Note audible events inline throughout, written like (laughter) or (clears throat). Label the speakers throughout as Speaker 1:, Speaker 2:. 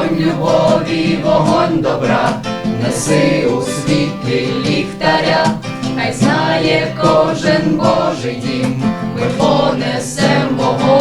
Speaker 1: Вогонь любові, вогонь добра, неси у світлі ліхтаря, хай знає кожен Божий дім, ми понесем вогонь,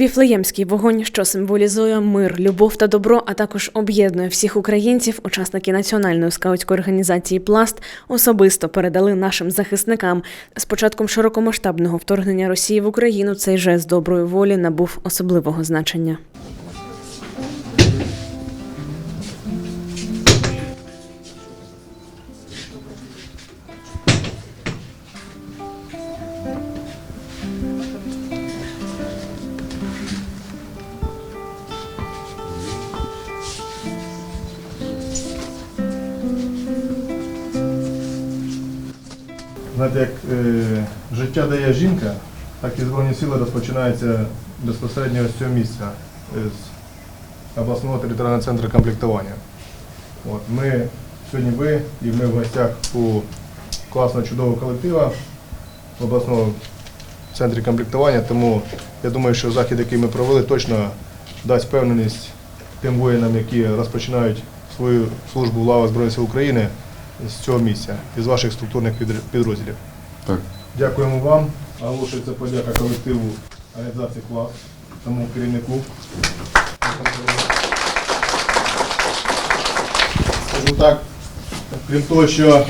Speaker 2: Віфлеємський вогонь, що символізує мир, любов та добро, а також об'єднує всіх українців, учасники національної скаутської організації Пласт особисто передали нашим захисникам. З початком широкомасштабного вторгнення Росії в Україну цей жест доброї волі набув особливого значення.
Speaker 3: Знаєте, як е, життя дає жінка, так і Збройні сили розпочинаються безпосередньо з цього місця, е, з обласного територіального центру комплектування. От, ми сьогодні ви і ми в гостях у класного чудового колектива в обласному центрі комплектування, тому я думаю, що захід, який ми провели, точно дасть впевненість тим воїнам, які розпочинають свою службу в лавах Збройних сил України з цього місця, із ваших структурних підрозділів.
Speaker 4: Так.
Speaker 3: Дякуємо вам. Оголошується подяка колективу організації клас, тому керівнику. Скажу так, крім того, що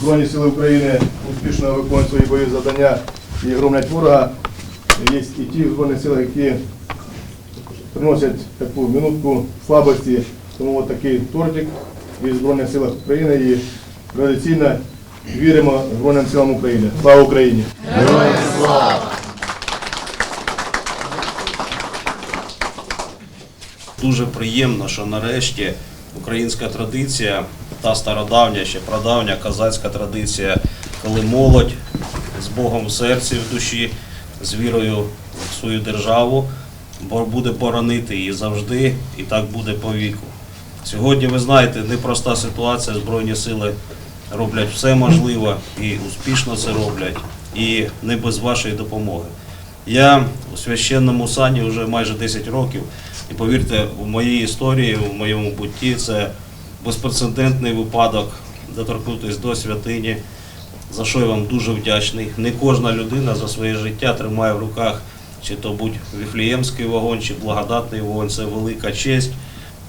Speaker 3: Збройні сили України успішно виконують свої бойові завдання і громлять ворога, є і ті Збройні сили, які приносять таку минутку слабості. Тому от такий тортик від Збройних сил України і традиційно віримо Збройним силам України. Слава Україні!
Speaker 5: Дуже приємно, що нарешті українська традиція, та стародавня, ще прадавня козацька традиція, коли молодь з Богом в серці, в душі, з вірою в свою державу, буде боронити її завжди, і так буде по віку. Сьогодні, ви знаєте, непроста ситуація, Збройні сили роблять все можливе і успішно це роблять, і не без вашої допомоги. Я у священному сані вже майже 10 років, і повірте, у моїй історії, у моєму бутті це безпрецедентний випадок доторкнутися до святині, за що я вам дуже вдячний. Не кожна людина за своє життя тримає в руках чи то будь віфліємський вогонь, чи благодатний вогонь це велика честь.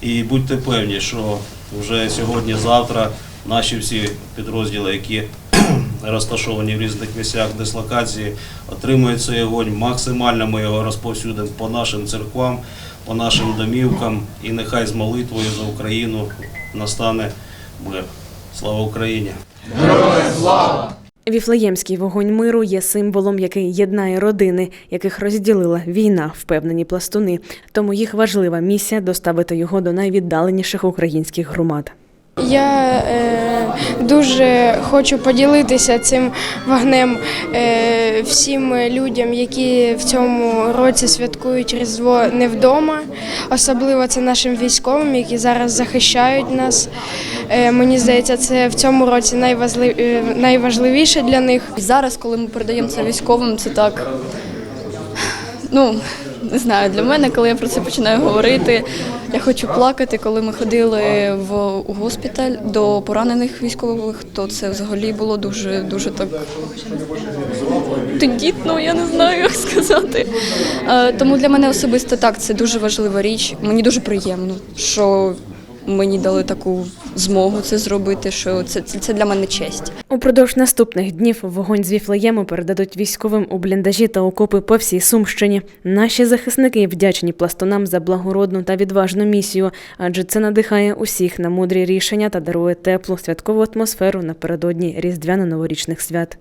Speaker 5: І будьте певні, що вже сьогодні-завтра наші всі підрозділи, які (clears throat) розташовані в різних місцях дислокації, отримують цей огонь. Максимально ми його розповсюдимо по нашим церквам, по нашим домівкам. І нехай з молитвою за Україну настане мир. Слава Україні!
Speaker 2: Віфлеємський вогонь миру є символом, який єднає родини, яких розділила війна, впевнені пластуни. Тому їх важлива місія доставити його до найвіддаленіших українських громад.
Speaker 6: Я е, дуже хочу поділитися цим вогнем е, всім людям, які в цьому році святкують Різдво не вдома. Особливо це нашим військовим, які зараз захищають нас. Е, мені здається, це в цьому році е, найважливіше для них.
Speaker 7: Зараз, коли ми передаємо це військовим, це так. Ну, не знаю, для мене, коли я про це починаю говорити, я хочу плакати. Коли ми ходили в госпіталь до поранених військових, то це взагалі було дуже дуже так тендітно, я не знаю, як сказати. Е, Тому для мене особисто так, це дуже важлива річ. Мені дуже приємно, що мені дали таку змогу це зробити, що це, це, це для мене честь.
Speaker 2: Упродовж наступних днів вогонь з Віфлеєму передадуть військовим у бліндажі та окопи по всій Сумщині. Наші захисники вдячні пластунам за благородну та відважну місію, адже це надихає усіх на мудрі рішення та дарує теплу святкову атмосферу напередодні різдвяно-новорічних свят.